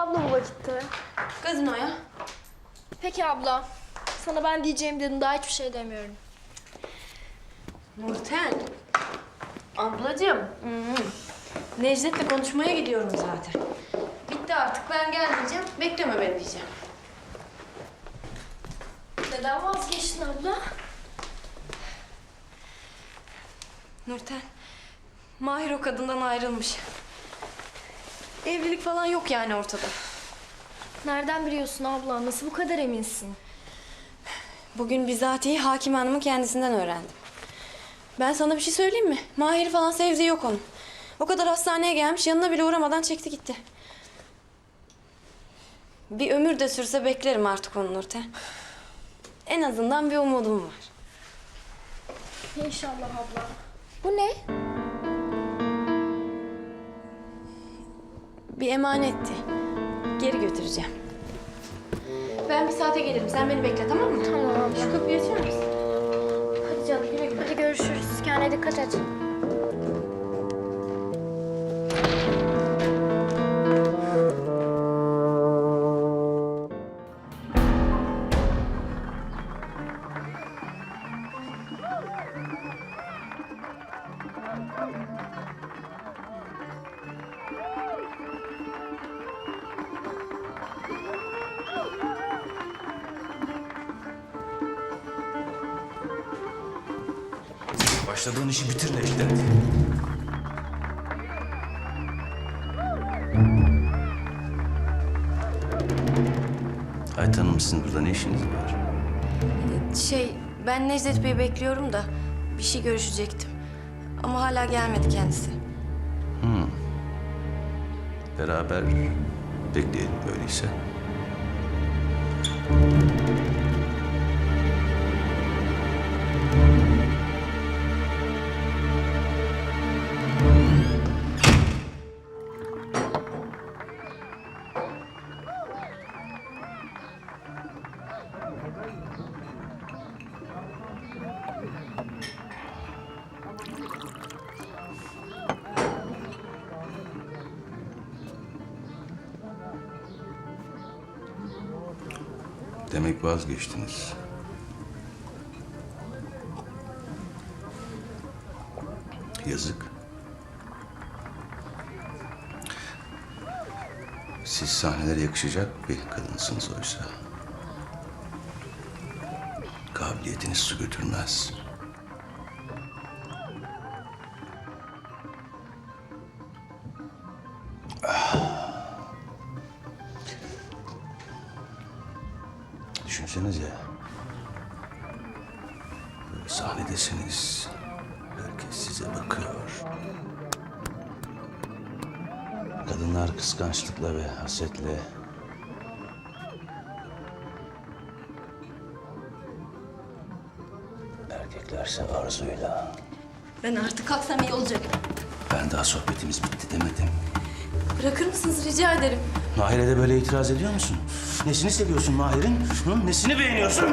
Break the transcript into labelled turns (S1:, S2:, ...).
S1: abla bu vakitte.
S2: Gazinoya.
S1: Peki abla. Sana ben diyeceğim dedim daha hiçbir şey demiyorum.
S2: Nurten. Ablacığım. hı. Necdet'le konuşmaya gidiyorum zaten. Bitti artık ben gel diyeceğim. Bekleme beni diyeceğim.
S1: Neden vazgeçtin abla?
S2: Nurten. Mahir o kadından ayrılmış. Evlilik falan yok yani ortada.
S1: Nereden biliyorsun abla? Nasıl bu kadar eminsin?
S2: Bugün bizatihi Hakim Hanım'ın kendisinden öğrendim. Ben sana bir şey söyleyeyim mi? Mahir'i falan sevdiği yok onun. O kadar hastaneye gelmiş yanına bile uğramadan çekti gitti. Bir ömür de sürse beklerim artık onu Nurten. En azından bir umudum var.
S1: İnşallah abla. Bu ne?
S2: Bir emanetti. Geri götüreceğim. Ben bir saate gelirim. Sen beni bekle tamam mı?
S1: Tamam.
S2: Şu kapıyı açar mısın?
S1: Hadi canım güle güle. Hadi görüşürüz. Kendine dikkat et.
S3: Başladığın işi bitir Necdet. Hanım sizin burada ne işiniz var?
S2: Şey, ben Necdet Bey'i bekliyorum da bir şey görüşecektim. Ama hala gelmedi kendisi.
S3: Beraber bekleyelim öyleyse. Demek vazgeçtiniz. Yazık. Siz sahnelere yakışacak bir kadınsınız oysa. Kabiliyetiniz su götürmez. Düşünsenize. Böyle sahnedesiniz. Herkes size bakıyor. Kadınlar kıskançlıkla ve hasetle Erkeklerse arzuyla.
S2: Ben artık kalksam iyi olacak.
S3: Ben daha sohbetimiz bitti demedim.
S2: Bırakır mısınız rica ederim.
S3: Mahir'e de böyle itiraz ediyor musun? Nesini seviyorsun Mahir'in? Nesini beğeniyorsun?